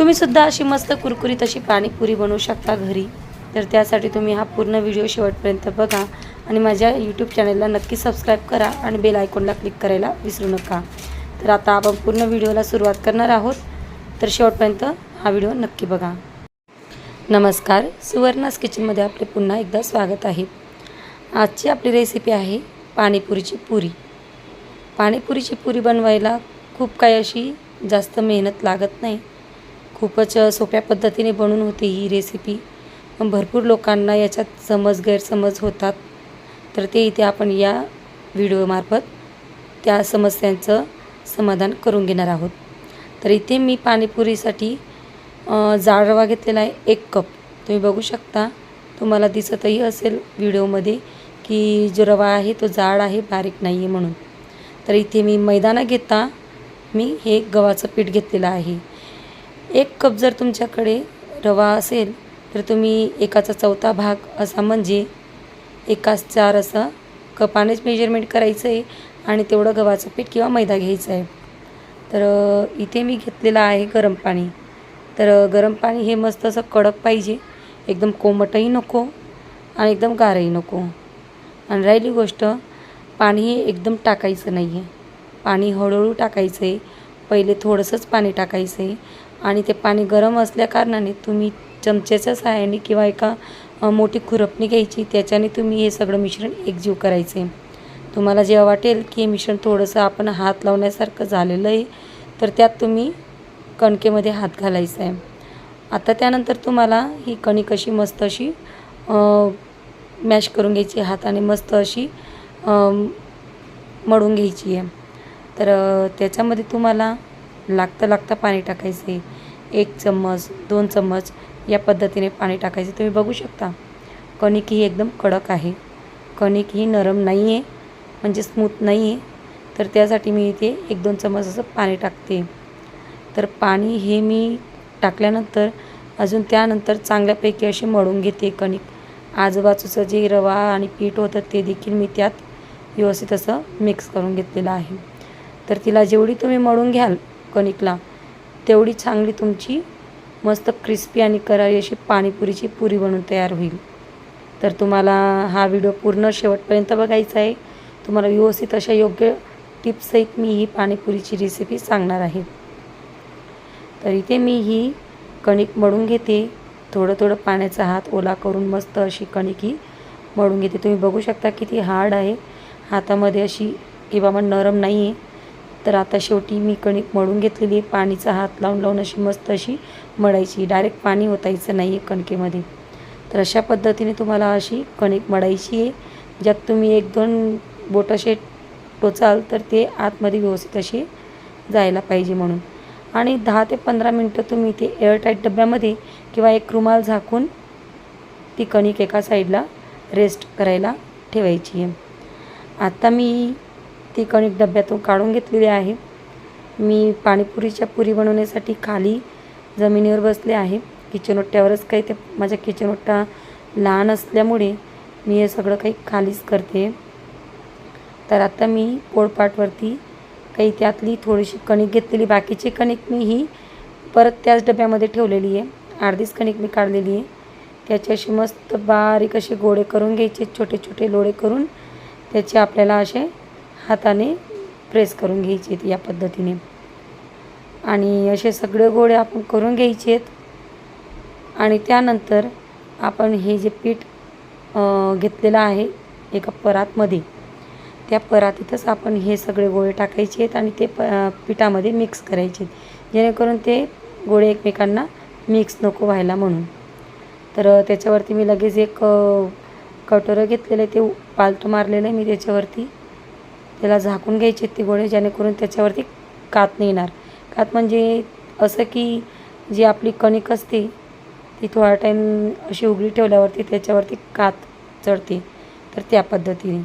तुम्हीसुद्धा अशी मस्त कुरकुरीत अशी पाणीपुरी बनवू शकता घरी. तर त्यासाठी तुम्ही हा पूर्ण व्हिडिओ शेवटपर्यंत बघा आणि माझ्या यूट्यूब चॅनलला नक्की सबस्क्राईब करा आणि बेल आयकॉनला क्लिक करायला विसरू नका. तर आता आपण पूर्ण व्हिडिओला सुरुवात करणार आहोत. तर शेवटपर्यंत हा व्हिडिओ नक्की बघा. नमस्कार. सुवर्णास किचनमध्ये आपले पुन्हा एकदा स्वागत आहे. आजची आपली रेसिपी आहे पाणीपुरीची पुरी. पाणीपुरीची पुरी बनवायला खूप काही अशी जास्त मेहनत लागत नाही. खूपच सोप्या पद्धतीने बनून होते ही रेसिपी पण भरपूर लोकांना याच्यात समज गैरसमज होतात. तर ते इथे आपण या व्हिडिओमार्फत त्या समस्यांचं समाधान करून घेणार आहोत. तर इथे मी पाणीपुरीसाठी जाळवा जाड रवा घेतलेला आहे एक कप. तुम्ही बघू शकता तुम्हाला दिसतही असेल व्हिडिओमध्ये की जो रवा आहे तो जाड आहे बारीक नाही आहे म्हणून. तर इथे मी मैदाना घेता मी हे गव्हाचं पीठ घेतलेलं आहे. एक कप जर तुमच्याकडे रवा असेल तर तुम्ही एकाचा चौथा भाग असा म्हणजे एकाच चार असं कपानेच मेजरमेंट करायचं आहे आणि तेवढं गव्हाचं पीठ किंवा मैदा घ्यायचं आहे तर इथे मी घेतलेलं आहे गरम पाणी. तर गरम पाणी हे मस्त असं कडक पाहिजे. एकदम कोमटही नको आणि एकदम गारही नको. आणि राहिली गोष्ट पाणी हे एकदम टाकायचं नाही आहे पाणी हळूहळू टाकायचं आहे पहिले थोडंसंच पाणी टाकायचं आहे आणि ते पाणी गरम असल्याकारणाने तुम्ही चमच्याच्या सहाय्याने किंवा एका मोठी खुरपणी घ्यायची त्याच्याने तुम्ही हे सगळं मिश्रण एकजीव करायचं. आहे तुम्हाला जेव्हा वाटेल की हे मिश्रण थोडंसं आपण हात लावण्यासारखं झालेलं आहे तर त्यात तुम्ही कणकेमध्ये हात घालायचा आहे. आता त्यानंतर तुम्हाला ही कणिक अशी मस्त अशी मॅश करून घ्यायची हाताने मस्त अशी मळून घ्यायची आहे. तर त्याच्यामध्ये तुम्हाला लागतं लागतं पाणी टाकायचे. एक चम्मच दोन चम्मच या पद्धतीने पाणी टाकायचे. तुम्ही बघू शकता. कणिक ही एकदम कडक आहे. कणिक ही नरम नाही आहे म्हणजे स्मूथ नाही आहे तर त्यासाठी मी इथे एक दोन चम्मच असं पाणी टाकते. तर पाणी हे मी टाकल्यानंतर अजून त्यानंतर चांगल्यापैकी असे मळून घेते कणिक. आजूबाजूचं जे रवा आणि पीठ होतं ते देखील मी त्यात व्यवस्थित असं मिक्स करून घेतलेलं आहे. तर तिला जेवढी तुम्ही मळून घ्याल कणिकला. तेवढी चांगली तुमची मस्त क्रिस्पी आणि करारी अशी पाणीपुरीची पुरी बनून तयार होईल. तर तुम्हाला हा व्हिडिओ पूर्ण शेवटपर्यंत बघायचा आहे. तुम्हाला व्यवस्थित अशा योग्य टिप्ससहित मी ही पाणीपुरीची रेसिपी सांगणार आहे. तर इथे मी ही कणिक मळून घेते. थोडं थोडं पाण्याचा हात ओला करून मस्त अशी कणिक ही मळून घेते. तुम्ही बघू शकता किती हार्ड आहे. हातामध्ये अशी की बाबा नरम नाही आहे तर आता शेवटी मी कणिक मळून घेतलेली आहे. पाणीचा हात लावून लावून अशी मस्त अशी मळायची. डायरेक्ट पाणी ओतायचं नाही आहे कणकेमध्ये. तर अशा पद्धतीने तुम्हाला अशी कणिक मळायची आहे. ज्यात तुम्ही एक दोन बोट असे टोचाल तर ते आतमध्ये व्यवस्थित अशी जायला पाहिजे म्हणून. आणि दहा ते पंधरा मिनटं तुम्ही ते एअरटाईट डब्यामध्ये किंवा एक रुमाल झाकून ती कणिक एका साईडला रेस्ट करायला ठेवायची आहे. आता मी ती कणिक डब्यातून काढून घेतलेली आहे. मी पाणीपुरीच्या पुरी बनवण्यासाठी खाली जमिनीवर बसले आहे. किचन ओट्यावरच काही ते माझ्या किचन ओट्टा लहान असल्यामुळे मी हे सगळं काही खालीच करते. तर आता मी पोळपाटवरती काही त्यातली थोडीशी कणिक घेतलेली. बाकीची कणिक मी ही परत त्याच डब्यामध्ये ठेवलेली आहे. अर्धीच कणिक मी काढलेली आहे. त्याची अशी मस्त बारीक असे गोळे करून घ्यायचे. छोटे छोटे लोळे करून त्याचे आपल्याला असे हाताने प्रेस करून घ्यायचे आहेत या पद्धतीने. आणि असे सगळे गोळे आपण करून घ्यायचे आहेत. आणि त्यानंतर आपण हे जे पीठ घेतलेलं आहे एका परातमध्ये त्या परातीतच आपण हे सगळे गोळे टाकायचे आहेत आणि ते प पिठामध्ये मिक्स करायचे आहेत. जेणेकरून ते गोळे एकमेकांना मिक्स नको व्हायला म्हणून. तर त्याच्यावरती मी लगेच एक कटोरं घेतलेलं आहे ते पालथं मारलेलं आहे मी त्याच्यावरती. त्याला झाकून घ्यायचे ते गोळे जेणेकरून त्याच्यावरती कात नाही येणार. कात म्हणजे असं की जी आपली कणिक असते ती थोडा टाईम अशी उघडी ठेवल्यावरती त्याच्यावरती कात चढते. तर त्या पद्धतीने.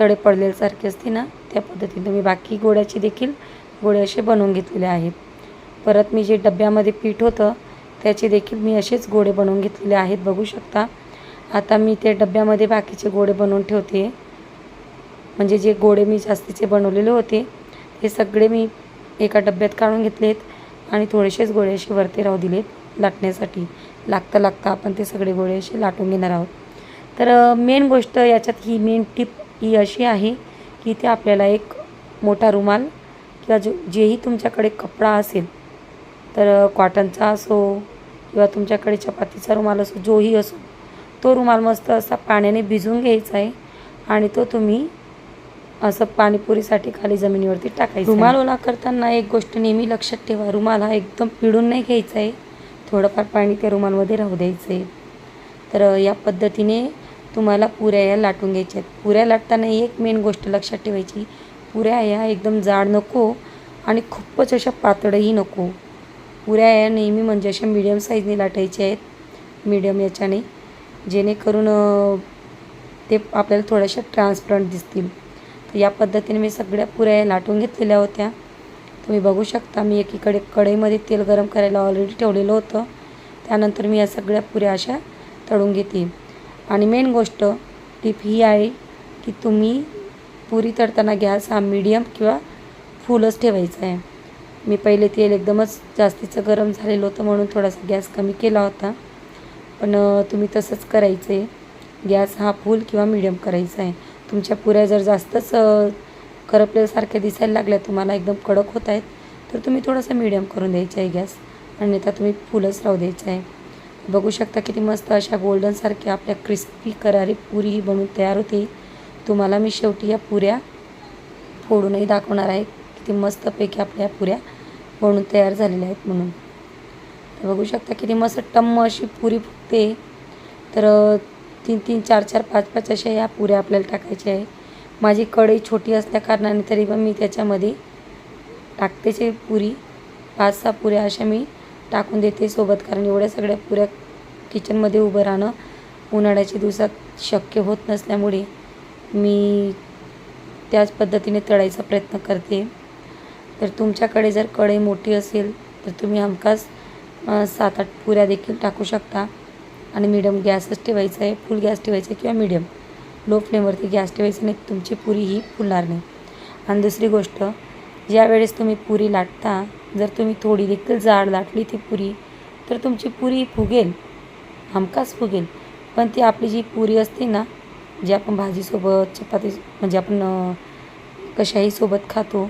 तडे पडलेल्यासारखी असते ना त्या पद्धतीने. तुम्ही बाकी गोळ्याचे देखील गोळे असे बनवून घेतलेले आहेत. परत मी जे डब्यामध्ये पीठ होतं त्याचे देखील मी असेच गोळे बनवून घेतलेले आहेत. बघू शकता. आता मी ते डब्यामध्ये बाकीचे गोळे बनवून ठेवते. म्हणजे जे गोळे मी जास्तीचे बनवलेले होते ते सगळे मी एका डब्यात काढून घेतलेत आणि थोडेसेच गोळे असे वरती राहू दिलेत लाटण्यासाठी. लागता लागता आपण ते सगळे गोळे असे लाटून घेणार आहोत. तर मेन गोष्ट याच्यात ही मेन टिप ही अशी आहे की ते आपल्याला एक मोठा रुमाल किंवा जो जेही तुमच्याकडे कपडा असेल तर कॉटनचा असो किंवा तुमच्याकडे चपातीचा रुमाल असो जोही असो तो रुमाल मस्त असा पाण्याने भिजून घ्यायचा आहे आणि तो तुम्ही असं पाणीपुरीसाठी खाली जमिनीवरती टाकायचं. रुमाल ओला करताना एक गोष्ट नेहमी लक्षात ठेवा. रुमाल हा एकदम पिळून नाही घ्यायचा आहे थोडंफार पाणी त्या रुमालमध्ये राहू द्यायचं आहे तर या पद्धतीने तुम्हाला पुऱ्या या लाटून घ्यायच्या आहेत पुऱ्या लाटताना एक मेन गोष्ट लक्षात ठेवायची. पुऱ्या या एकदम जाड नको आणि खूपच अशा पातळही नको. पुऱ्या या नेहमी म्हणजे अशा मीडियम साईजने लाटायच्या आहेत. मीडियम याच्याने. जेणेकरून ते आपल्याला थोड्याशा ट्रान्सपरंट दिसतील. तर या पद्धतीने मी सगळ्या पुऱ्या या लाटून घेतलेल्या होत्या. तुम्ही बघू शकता मी एकीकडे कढईमध्ये तेल गरम करायला ऑलरेडी ठेवलेलं होतं. त्यानंतर मी या सगळ्या पुऱ्या अशा तळून घेते. आणि मेन गोष्ट टिप ही आहे की तुम्ही पुरी तळताना गॅस हा मीडियम किंवा फुलच ठेवायचा आहे. मी पहिले तेल एकदमच जास्तीचं गरम झालेलं होतं म्हणून थोडासा गॅस कमी केला होता. पण तुम्ही तसंच करायचं आहे गॅस हा फुल किंवा मीडियम करायचा आहे. तुमच्या पुऱ्या जर जास्तच करपल्यासारख्या दिसायला लागल्या तुम्हाला एकदम कडक होत आहेत तर तुम्ही थोडासा मीडियम करून द्यायचा आहे गॅस. आणि आता तुम्ही फुलंच राहू द्यायचं आहे. बघू शकता किती मस्त अशा गोल्डनसारख्या आपल्या क्रिस्पी करारी पुरी ही बनून तयार होते. तुम्हाला मी शेवटी या पुऱ्या फोडूनही दाखवणार आहे. किती मस्तपैकी आपल्या या पुऱ्या बनून तयार झालेल्या आहेत म्हणून. तर बघू शकता किती मस्त टम्म अशी पुरी फुगते तर तीन तीन चार चार पाच पाच अशा या पुऱ्या आपल्याला टाकायच्या आहे. माझी कढई छोटी असल्याकारणाने तरी पण मी त्याच्यामध्ये टाकतेचे पुरी. पाच सहा पुऱ्या अशा मी टाकून देते सोबत कारण एवढ्या सगळ्या पुऱ्या किचनमध्ये उभं राहणं उन्हाळ्याच्या दिवसात शक्य होत नसल्यामुळे मी त्याच पद्धतीने तळायचा प्रयत्न करते. तर तुमच्याकडे जर कढई मोठी असेल तर तुम्ही हमखास सात आठ पुऱ्या देखील टाकू शकता. आणि मिडियम गॅसच ठेवायचा आहे फुल गॅस ठेवायचा आहे किंवा मिडियम लो फ्लेमवरती गॅस ठेवायचा नाही तुमची पुरी ही फुलणार नाही. आणि दुसरी गोष्ट ज्यावेळेस तुम्ही पुरी लाटता जर तुम्ही थोडी देखील जाड लाटली ती पुरी तर तुमची पुरी फुगेल हमखास फुगेल. पण ती आपली जी पुरी असते ना जी आपण भाजीसोबत चपाती म्हणजे आपण कशाही सोबत खातो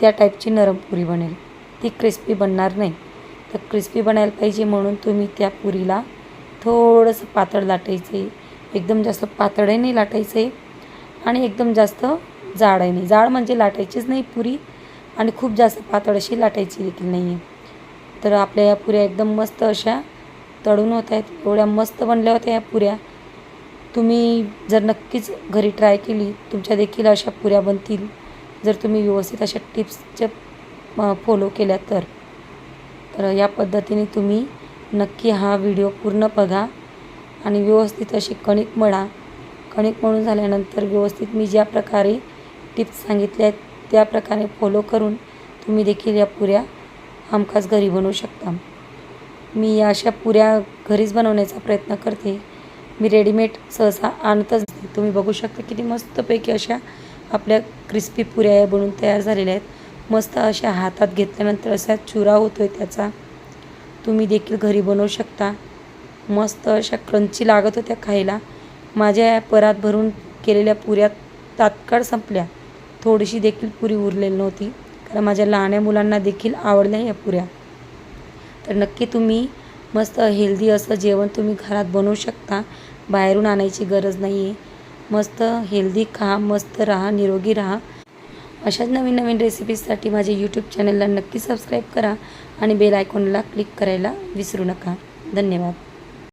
त्या टाईपची नरम पुरी बनेल. ती क्रिस्पी बनणार नाही. तर क्रिस्पी बनायला पाहिजे म्हणून तुम्ही त्या पुरीला थोडंसं पातळ लाटायचं. आहे एकदम जास्त पातळही नाही लाटायचं आहे आणि एकदम जास्त जाडही नाही. जाड म्हणजे लाटायचीच नाही पुरी आणि खूप जास्त पातळ अशी लाटायची देखील नाही आहे तर आपल्या या पुऱ्या एकदम मस्त अशा तळून होत आहेत. एवढ्या मस्त बनल्या होत्या या पुऱ्या. तुम्ही जर नक्कीच घरी ट्राय केली तुमच्या देखील अशा पुऱ्या बनतील. जर तुम्ही व्यवस्थित अशा टिप्सच्या फॉलो केल्या तर. तर या पद्धतीने तुम्ही नक्की हा व्हिडिओ पूर्ण बघा आणि व्यवस्थित अशी कणिक मळा. कणिक मळून झाल्यानंतर व्यवस्थित मी ज्या प्रकारे टिप्स सांगितल्या आहेत त्या प्रकारे फॉलो करून तुम्ही देखील या पुऱ्या हमखास घरी बनवू शकता. मी या अशा पुऱ्या घरीच बनवण्याचा प्रयत्न करते. मी रेडीमेड सहसा आणतच तुम्ही बघू शकता किती मस्तपैकी अशा आपल्या क्रिस्पी पुऱ्या या बनवून तयार झालेल्या आहेत. मस्त अशा हातात घेतल्यानंतर असा चुरा होतो आहे त्याचा. तुम्ही देखील घरी बनवू शकता. मस्त अशा क्रंची लागत होत्या खायला. माझ्या या परात भरून केलेल्या पुऱ्या तात्काळ संपल्या. थोडीशी देखील पुरी उरलेली नव्हती कारण माझ्या लहान्या मुलांना देखील आवडल्या या पुऱ्या. तर नक्की तुम्ही मस्त हेल्दी असं जेवण तुम्ही घरात बनवू शकता. बाहेरून आणायची गरज नाही आहे मस्त हेल्दी खा मस्त राहा निरोगी राहा. अशाच नवीन नवीन रेसिपीजसाठी माझ्या यूट्यूब चॅनलला नक्की सबस्क्राईब करा आणि बेल आयकॉनला क्लिक करायला विसरू नका. धन्यवाद.